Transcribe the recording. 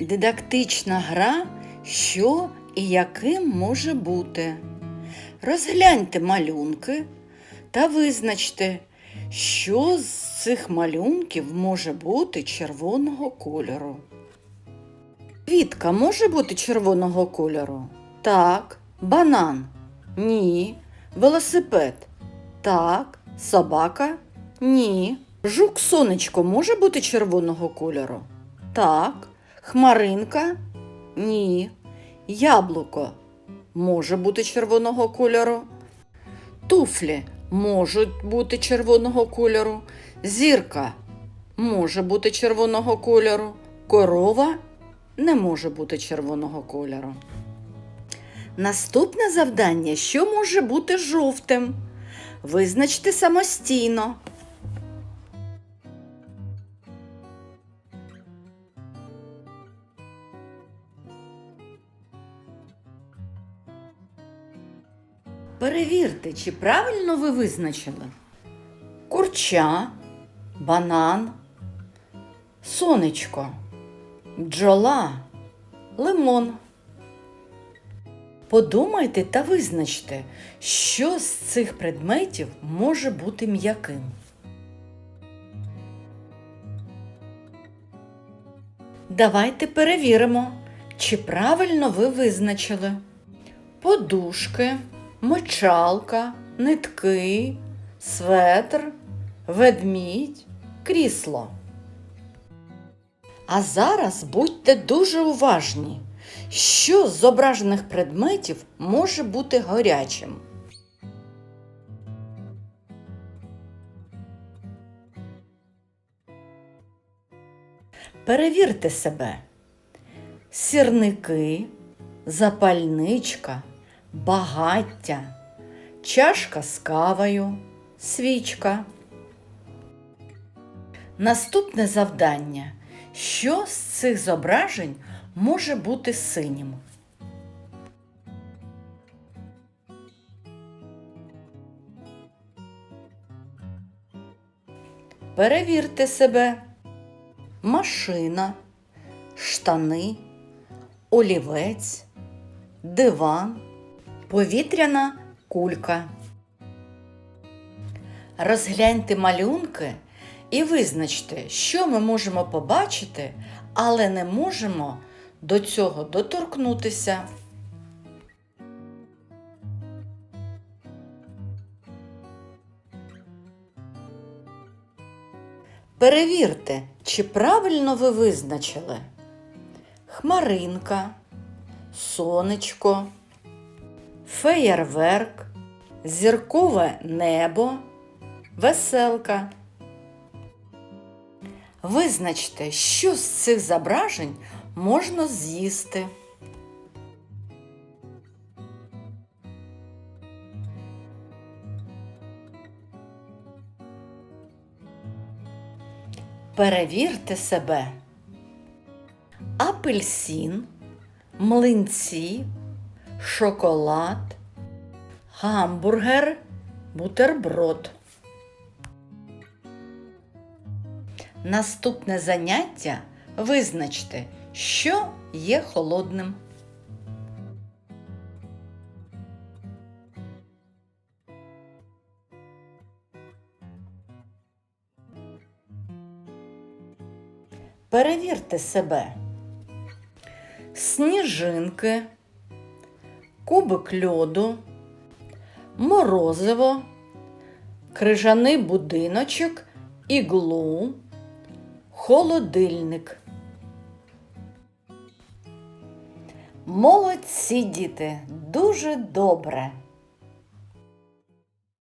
Дидактична гра, що і яким може бути. Розгляньте малюнки та визначте, що з цих малюнків може бути червоного кольору. Квітка може бути червоного кольору? Так. Банан? Ні. Велосипед? Так. Собака? Ні. Жук сонечко може бути червоного кольору? Так. Хмаринка? Ні. Яблуко може бути червоного кольору. Туфлі можуть бути червоного кольору. Зірка може бути червоного кольору. Корова не може бути червоного кольору. Наступне завдання, що може бути жовтим? Визначте самостійно. Перевірте, чи правильно ви визначили. Курча, банан, сонечко, бджола, лимон. Подумайте та визначте, що з цих предметів може бути м'яким. Давайте перевіримо, чи правильно ви визначили подушки, мочалка, нитки, светр, ведмідь, крісло. А зараз будьте дуже уважні, що з зображених предметів може бути гарячим. Перевірте себе. Сірники, запальничка, багаття, чашка з кавою, свічка. Наступне завдання. Що з цих зображень може бути синім? Перевірте себе. Машина, штани, олівець, диван, повітряна кулька. Розгляньте малюнки і визначте, що ми можемо побачити, але не можемо до цього доторкнутися. Перевірте, чи правильно ви визначили хмаринка, сонечко, феєрверк, зіркове небо, веселка. Визначте, що з цих зображень можна з'їсти. Перевірте себе. Апельсин, млинці, шоколад, гамбургер, бутерброд. Наступне заняття визначте, що є холодним. Перевірте себе. Сніжинки, кубик льоду, морозиво, крижаний будиночок, іглу, холодильник. Молодці діти, дуже добре.